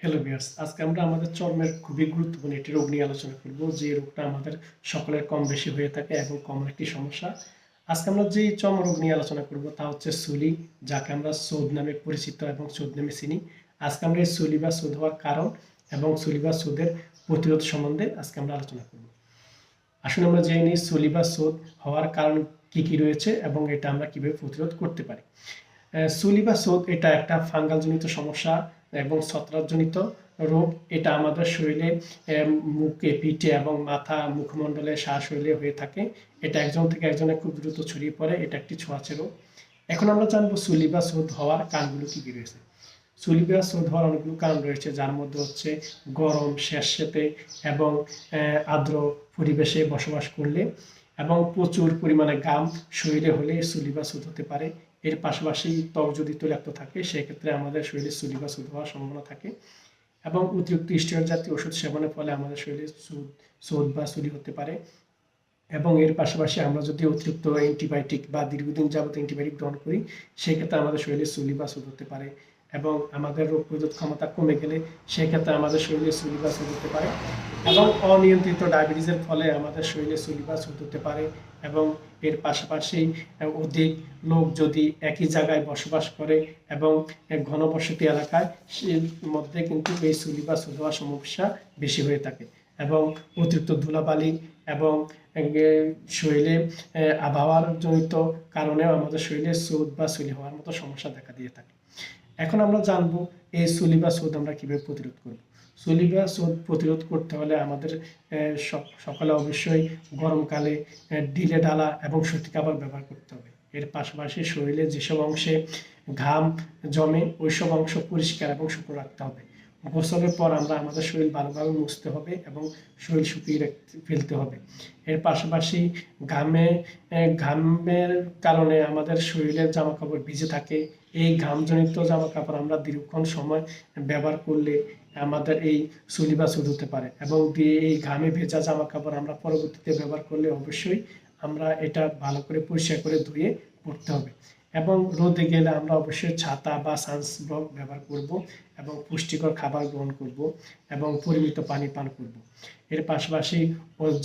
Hello viewers আজকে আমরা আমাদের চর্মের খুবই গুরুত্বপূর্ণ একটি রোগ নিয়ে আলোচনা করব, যে রোগটা আমাদের সকলের কম বেশি হয়ে থাকে এবং কমন একটি সমস্যা। আজকে আমরা যে চর্ম রোগ নিয়ে আলোচনা করব, তা হচ্ছে সুলি, যাকে আমরা সোদ নামে পরিচিত এবং সোদ নামে চিনি। আজকে আমরা এই সুলি বা সোদ হওয়ার কারণ এবং সুলি বা সোদের প্রতিরোধ সম্বন্ধে আজকে আমরা আলোচনা করব। আসলে আমরা জেনে নিই সুলি বা সোদ হওয়ার কারণ কি কি রয়েছে এবং এটা আমরা কীভাবে প্রতিরোধ করতে পারি। সুলি বা সোদ এটা একটা ফাঙ্গালজনিত সমস্যা এবং ছত্রাকজনিত রোগ। এটা আমাদের শরীরে মুখে, পিঠে এবং মাথা মুখমণ্ডলে শ্বাস শরীরে হয়ে থাকে। এটা একজন থেকে একজনে খুব দ্রুত ছড়িয়ে পড়ে। এটা একটি ছোঁয়াচে রোগ। এখন আমরা জানব সুলি বা সোদ হওয়ার কারণগুলো কি কি রয়েছে। সুলি বা সোদ হওয়ার অনেকগুলো কারণ রয়েছে, যার মধ্যে হচ্ছে গরম, স্যাঁতসেঁতে এবং আর্দ্র পরিবেশে বসবাস করলে। এবং প্রচুর পরিমাণে গাম শরীরে হলে সুলি বা সুদ হতে পারে। এর পাশাপাশি ত্বক যদি তৈলাক্ত থাকে, সেক্ষেত্রে আমাদের শরীরে সুলি বা হওয়ার সম্ভাবনা থাকে এবং অতিরিক্ত স্টেরয়েড জাতীয় ওষুধ সেবনের ফলে আমাদের শরীরে সুদ বা সুলি হতে পারে এবং এর পাশাপাশি আমরা যদি অতিরিক্ত অ্যান্টিবায়োটিক বা দীর্ঘদিন যাবত অ্যান্টিবায়োটিক গ্রহণ করি, সেক্ষেত্রে আমাদের শরীরে সুলি বা সুদ হতে পারে। এবং আমাদের রোগ প্রতিরোধ ক্ষমতা কমে গেলে সেক্ষেত্রে আমাদের শরীরে সুলি বা হতে পারে এবং অনিয়ন্ত্রিত ডায়াবেটিসের ফলে আমাদের শরীরে সুলি বা হতে পারে এবং এর পাশাপাশি অধিক লোক যদি একই জায়গায় বসবাস করে এবং ঘনবসতি এলাকায় মধ্যে কিন্তু এই সুলি বা হওয়ার সমস্যা বেশি হয়ে থাকে এবং অতিরিক্ত ধুলাবালি এবং শরীরে আবহাওয়ার জনিত কারণেও আমাদের শরীরে সুদ বা সুলি হওয়ার মতো সমস্যা দেখা দিয়ে থাকে। এখন আমরা জানব এই সুলি বা সুদ আমরা কীভাবে প্রতিরোধ করব। সুলি বা সুদ প্রতিরোধ করতে হলে আমাদের সকালে অবশ্যই গরমকালে ডিলে ডালা এবং সত্যি কাপড় ব্যবহার করতে হবে। এর পাশাপাশি শরীরে যেসব অংশে ঘাম জমে ওইসব অংশ পরিষ্কার এবং শুকনো রাখতে হবে। গোসলের পর আমরা আমাদের শরীর ভালোভাবে মুছতে হবে এবং শরীর শুকিয়ে ফেলতে হবে। এর পাশাপাশি ঘামে ঘামের কারণে আমাদের শরীরের জামা কাপড় ভিজে থাকে। এই ঘামজনিত জামা কাপড় আমরা দীর্ঘক্ষণ সময় ব্যবহার করলে আমাদের এই চুল হতে পারে এবং দিয়ে এই ঘামে ভেজা জামা কাপড় আমরা পরবর্তীতে ব্যবহার করলে অবশ্যই আমরা এটা ভালো করে পরিষ্কার করে ধুয়ে পড়তে হবে। এবং রোদে গেলে আমরা অবশ্যই ছাতা বা সানস্ক্রক ব্যবহার করব এবং পুষ্টিকর খাবার গ্রহণ করব এবং পরিমিত পানি পান করব। এর পাশাপাশি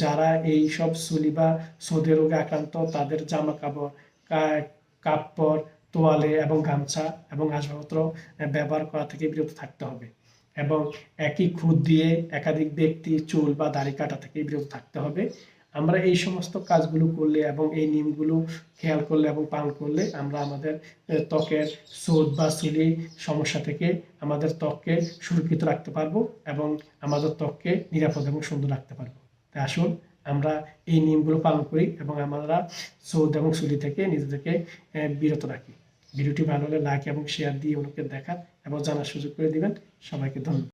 যারা এই সব চুলি বা সৌদি রোগে আক্রান্ত, তাদের জামা কাপড় কাপড়, তোয়ালে এবং গামছা এবং আসবাবপত্র ব্যবহার করা থেকে বিরত থাকতে হবে এবং একই খুদ দিয়ে একাধিক ব্যক্তি চুল বা দাড়ি কাটা থেকে বিরত থাকতে হবে। আমরা এই সমস্ত কাজগুলো করলে এবং এই নিয়মগুলো খেয়াল করলে এবং পালন করলে আমরা আমাদের ত্বকের সোদ বা চুলি সমস্যা থেকে আমাদের ত্বককে সুরক্ষিত রাখতে পারব এবং আমাদের ত্বককে নিরাপদ এবং সুন্দর রাখতে পারব। তাই আসুন আমরা এই নিয়মগুলো পালন করি এবং আমরা সৌদ এবং চুলি থেকে নিজেদেরকে বিরত রাখি। ভিডিওটি ভালো হলে লাইক এবং শেয়ার দিয়ে অন্যকে দেখান এবং জানার সুযোগ করে দিবেন। সবাইকে ধন্যবাদ।